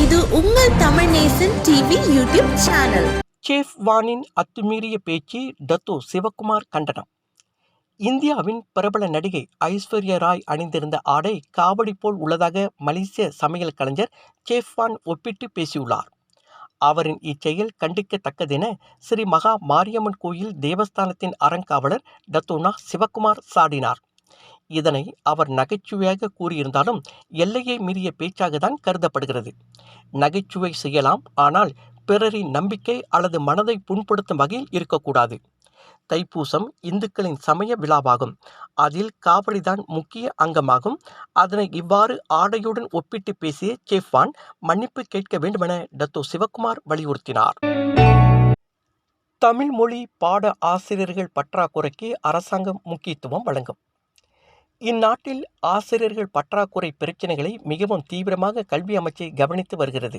இது உங்கள் Tamil Nesan TV YouTube channel. Safe வானின் அத்துமீறிய பேச்சு டத்தோ சிவகுமார் கண்டனம். இந்தியாவின் பிரபல நடிகை ஐஸ்வர்யா ராய் அணிந்திருந்த ஆடை காவடி போல் உள்ளதாக மலேசிய சமையல் கலைஞர் சேஃப்வான் ஒப்பிட்டு பேசியுள்ளார். அவரின் இச்செயல் கண்டிக்கத்தக்கதென ஸ்ரீ மகா மாரியம்மன் கோயில் தேவஸ்தானத்தின் அறங்காவலர் டத்தோனா சிவகுமார் சாடினார். இதனை அவர் நகைச்சுவையாக கூறியிருந்தாலும் எல்லையை மீறிய பேச்சாகத்தான் கருதப்படுகிறது. நகைச்சுவை செய்யலாம் ஆனால் பிறரின் நம்பிக்கை அல்லது மனதை புண்படுத்தும் வகையில் இருக்கக்கூடாது. தைப்பூசம் இந்துக்களின் சமய விழாவாகும். அதில் காவடிதான் முக்கிய அங்கமாகும். அதனை இவ்வாறு ஆடையுடன் ஒப்பிட்டு பேசிய செஃப்வான் மன்னிப்பு கேட்க வேண்டுமென டத்தோ சிவகுமார் வலியுறுத்தினார். தமிழ் மொழி பாட ஆசிரியர்கள் பற்றாக்குறைக்கு அரசாங்கம் முக்கியத்துவம் வழங்கும். இந்நாட்டில் ஆசிரியர்கள் பற்றாக்குறை பிரச்சினைகளை மிகவும் தீவிரமாக கல்வி அமைச்சு கவனித்து வருகிறது.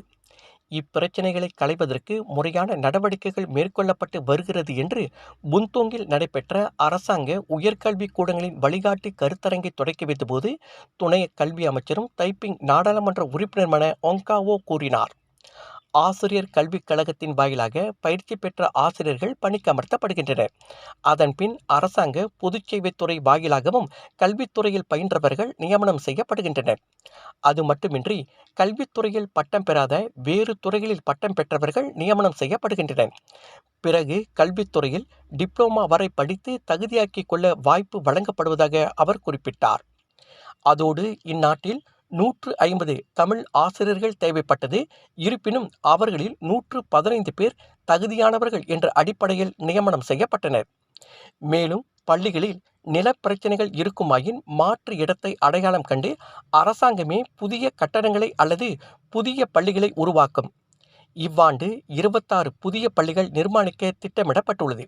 இப்பிரச்சனைகளை களைவதற்கு முறையான நடவடிக்கைகள் மேற்கொள்ளப்பட்டு வருகிறது என்று புந்தோங்கில் நடைபெற்ற அரசாங்க உயர்கல்வி கூடங்களின் வழிகாட்டி கருத்தரங்கை தொடக்கி வைத்தபோது துணை கல்வி அமைச்சரும் தைப்பிங் நாடாளுமன்ற உறுப்பினருமான ஒங்காவோ கூறினார். ஆசிரியர் கல்விக் கழகத்தின் வாயிலாக பயிற்சி பெற்ற ஆசிரியர்கள் பணிக்கமர்த்தப்படுகின்றனர் அதன்பின் அரசாங்க பொதுச்சேவைத்துறை வாயிலாகவும் கல்வித்துறையில் பயின்றவர்கள் நியமனம் செய்யப்படுகின்றனர். அது மட்டுமின்றி கல்வித்துறையில் பட்டம் பெறாத வேறு துறைகளில் பட்டம் பெற்றவர்கள் நியமனம் செய்யப்படுகின்றனர். பிறகு கல்வித்துறையில் டிப்ளோமா வரை படித்து தகுதியாக்கிக் கொள்ள வாய்ப்பு வழங்கப்படுவதாக அவர் குறிப்பிட்டார். அதோடு இந்நாட்டில் நூற்று ஐம்பது தமிழ் ஆசிரியர்கள் தேவைப்பட்டது. இருப்பினும் அவர்களில் நூற்று பதினைந்து பேர் தகுதியானவர்கள் என்ற அடிப்படையில் நியமனம் செய்யப்பட்டனர். மேலும் பள்ளிகளில் நிலப்பிரச்சனைகள் இருக்குமாயின் மாற்று இடத்தை அடையாளம் கண்டு அரசாங்கமே புதிய கட்டடங்களை அல்லது புதிய பள்ளிகளை உருவாக்கும். இவ்வாண்டு இருபத்தாறு புதிய பள்ளிகள் நிர்மாணிக்க திட்டமிடப்பட்டுள்ளது.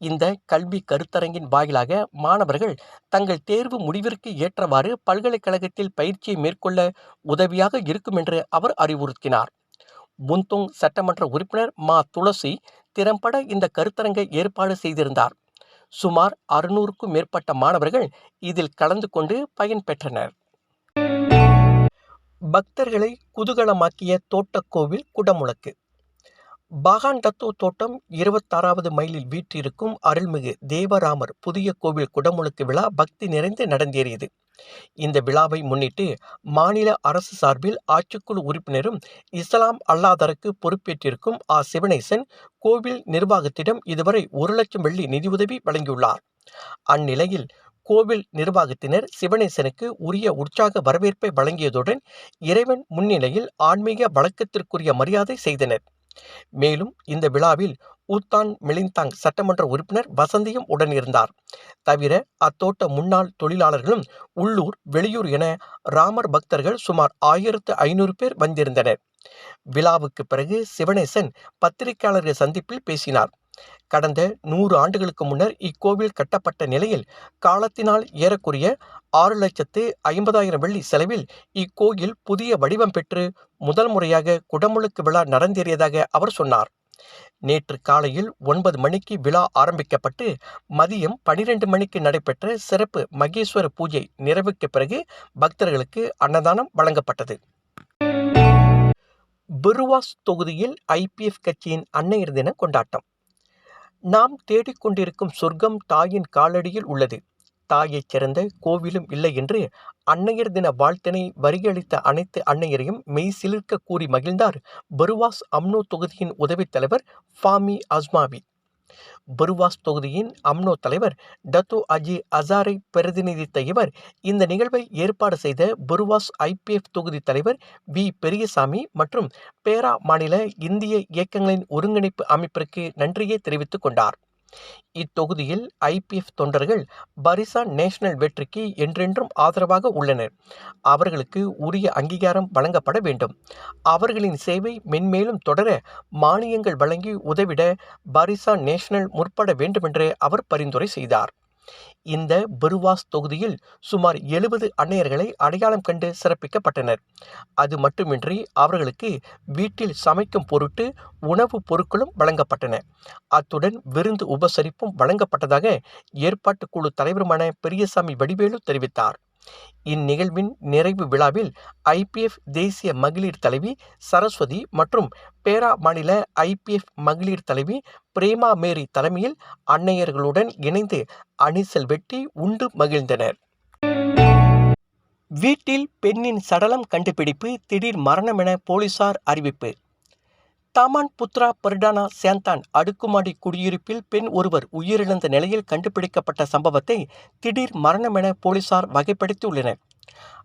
இந்த கல்வி கருத்தரங்கின் வாயிலாக மாணவர்கள் தங்கள் தேர்வு முடிவிற்கு ஏற்றவாறு பல்கலைக்கழகத்தில் பயிற்சியை மேற்கொள்ள உதவியாக இருக்கும் என்று அவர் அறிவுறுத்தினார். புந்தோங் சட்டமன்ற உறுப்பினர் மா. துளசி திறம்பட இந்த கருத்தரங்கை ஏற்பாடு செய்திருந்தார். சுமார் அறுநூறுக்கும் மேற்பட்ட மாணவர்கள் இதில் கலந்து கொண்டு பயன்பெற்றனர் பக்தர்களை குதூகலமாக்கிய தோட்டக்கோவில் குடமுழக்கு. பாகான் தத்துவ தோட்டம் இருபத்தாறாவது மைலில் வீற்றிருக்கும் அருள்மிகு தேவராமர் புதிய கோவில் குடமுழுக்கு விழா பக்தி நிறைந்து நடந்தேறியது. இந்த விழாவை முன்னிட்டு மாநில அரசு சார்பில் ஆட்சிக்குழு உறுப்பினரும் இஸ்லாம் அல்லாதருக்கு பொறுப்பேற்றிருக்கும் ஆ. சிவனேசன் கோவில் நிர்வாகத்திடம் இதுவரை ஒரு லட்சம் வெள்ளி நிதியுதவி வழங்கியுள்ளார். அந்நிலையில் கோவில் நிர்வாகத்தினர் சிவனேசனுக்கு உரிய உற்சாக வரவேற்பை வழங்கியதுடன் இறைவன் முன்னிலையில் ஆன்மீக வழக்கத்திற்குரிய மரியாதை செய்தனர். மேலும் இந்த விழாவில் ஊத்தான் மிலிந்தாங் சட்டமன்ற உறுப்பினர் வசந்தியும் உடனிருந்தார். தவிர அத்தோட்ட முன்னாள் தொழிலாளர்களும் உள்ளூர் வெளியூர் என ராமர் பக்தர்கள் சுமார் ஆயிரத்து ஐநூறு பேர் வந்திருந்தனர். விழாவுக்கு பிறகு சிவனேசன் பத்திரிகையாளர்கள் சந்திப்பில் பேசினார். கடந்த நூறு ஆண்டுகளுக்கு முன்னர் இக்கோவில் கட்டப்பட்ட நிலையில் காலத்தினால் ஏறக்குறைய ஆறு லட்சத்து ஐம்பதாயிரம் வெள்ளி செலவில் இக்கோயில் புதிய வடிவம் பெற்று முதல் முறையாக குடமுழுக்கு விழா நடந்தேறியதாக அவர் சொன்னார். நேற்று காலையில் ஒன்பது மணிக்கு விழா ஆரம்பிக்கப்பட்டு மதியம் பனிரெண்டு மணிக்கு நடைபெற்ற சிறப்பு மகேஸ்வர பூஜை நிறைவுக்கு பிறகு பக்தர்களுக்கு அன்னதானம் வழங்கப்பட்டது. பிர்வாஸ் தொகுதியில் ஐபிஎஃப் கட்சியின் அன்னையர் தின கொண்டாட்டம். நாம் தேடிக்கொண்டிருக்கும் சொர்க்கம் தாயின் காலடியில் உள்ளது. தாயைச் சிறந்த கோவிலும் இல்லை என்று அன்னையர் தின வாழ்த்தினை வரியளித்த அனைத்து அன்னையரையும் மெய் சிலிர்க்க கூறி மகிழ்ந்தார். பருவாஸ் அம்னோ தொகுதியின் உதவித் தலைவர் ஃபாமி அஸ்மாவி. பருவாஸ் தொகுதியின் அம்னோ தலைவர் டத்தோ அஜி அசாரை பிரதிநிதித்த இவர் இந்த நிகழ்வை ஏற்பாடு செய்த பருவாஸ் ஐபிஎஃப் தொகுதி தலைவர் வி. பெரியசாமி மற்றும் பேரா மாநில இந்திய இயக்கங்களின் ஒருங்கிணைப்பு அமைப்பிற்கு நன்றியை தெரிவித்துக் கொண்டார். இத்தொகுதியில் ஐபிஎஃப் தொண்டர்கள் பரிசா நேஷனல் வெற்றிக்கு என்றென்றும் ஆதரவாக உள்ளனர். அவர்களுக்கு உரிய அங்கீகாரம் வழங்கப்பட வேண்டும். அவர்களின் சேவை மென்மேலும் தொடர மானியங்கள் வழங்கி உதவிட பரிசா நேஷனல் முற்பட வேண்டுமென்று அவர் பரிந்துரை செய்தார். இந்த பருவாஸ் தொகுதியில் சுமார் எழுபது அன்னையர்களை அடையாளம் கண்டு சிறப்பிக்கப்பட்டனர். அது மட்டுமின்றி அவர்களுக்கு வீட்டில் சமைக்கும் பொருட்டு உணவுப் பொருட்களும் வழங்கப்பட்டன. அத்துடன் விருந்து உபசரிப்பும் வழங்கப்பட்டதாக ஏற்பாட்டு குழு தலைவருமான பெரியசாமி வடிவேலு தெரிவித்தார். இந்நிகழ்வின் நிறைவு விழாவில் ஐபிஎஃப் தேசிய மகளிர் தலைவி சரஸ்வதி மற்றும் பேரா மாநில ஐபிஎஃப் மகளிர் தலைவி பிரேமா மேரி தலைமையில் அன்னையர்களுடன் இணைந்து அணிசல் வெட்டி உண்டு மகிழ்ந்தனர். வீட்டில் பெண்ணின் சடலம் கண்டுபிடிப்பு திடீர் மரணம் என போலீசார் அறிவிப்பு. தாமான் புத்ரா பர்டானா சேந்தான் அடுக்குமாடி குடியிருப்பில் பெண் ஒருவர் உயிரிழந்த நிலையில் கண்டுபிடிக்கப்பட்ட சம்பவத்தை திடீர் மரணம் என போலீசார் வகைப்படுத்தியுள்ளனர்.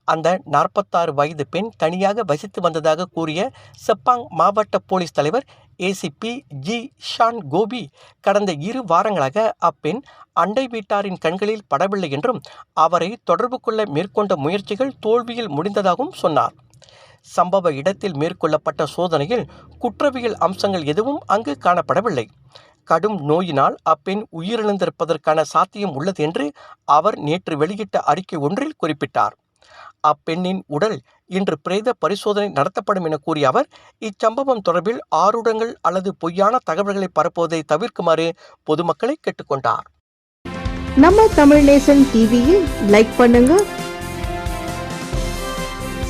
அந்த நாற்பத்தாறு வயது பெண் தனியாக வசித்து வந்ததாக கூறிய செப்பாங் மாவட்ட போலீஸ் தலைவர் ஏசிபி ஜி ஷான் கோபி கடந்த இரு வாரங்களாக அப்பெண் அண்டை வீட்டாரின் கண்களில் படவில்லை என்றும் அவரை தொடர்பு கொள்ள மேற்கொண்ட முயற்சிகள் தோல்வியில் முடிந்ததாகவும் சொன்னார். சம்பவ இடத்தில் மேற்கொள்ளப்பட்ட சோதனையில் குற்றவியல் அம்சங்கள் எதுவும் அங்கு காணப்படவில்லை. கடும் நோயினால் அப்பெண் உயிரிழந்திருப்பதற்கான சாத்தியம் உள்ளது என்று அவர் நேற்று வெளியிட்ட அறிக்கை ஒன்றில் குறிப்பிட்டார். அப்பெண்ணின் உடல் இன்று பிரேத பரிசோதனை நடத்தப்படும் என கூறிய அவர் இச்சம்பவம் தொடர்பில் ஆருடங்கள் அல்லது பொய்யான தகவல்களை பரப்புவதை தவிர்க்குமாறு பொதுமக்களை கேட்டுக்கொண்டார். நம்ம தமிழ் நேசன் டிவியில் லைக் பண்ணுங்க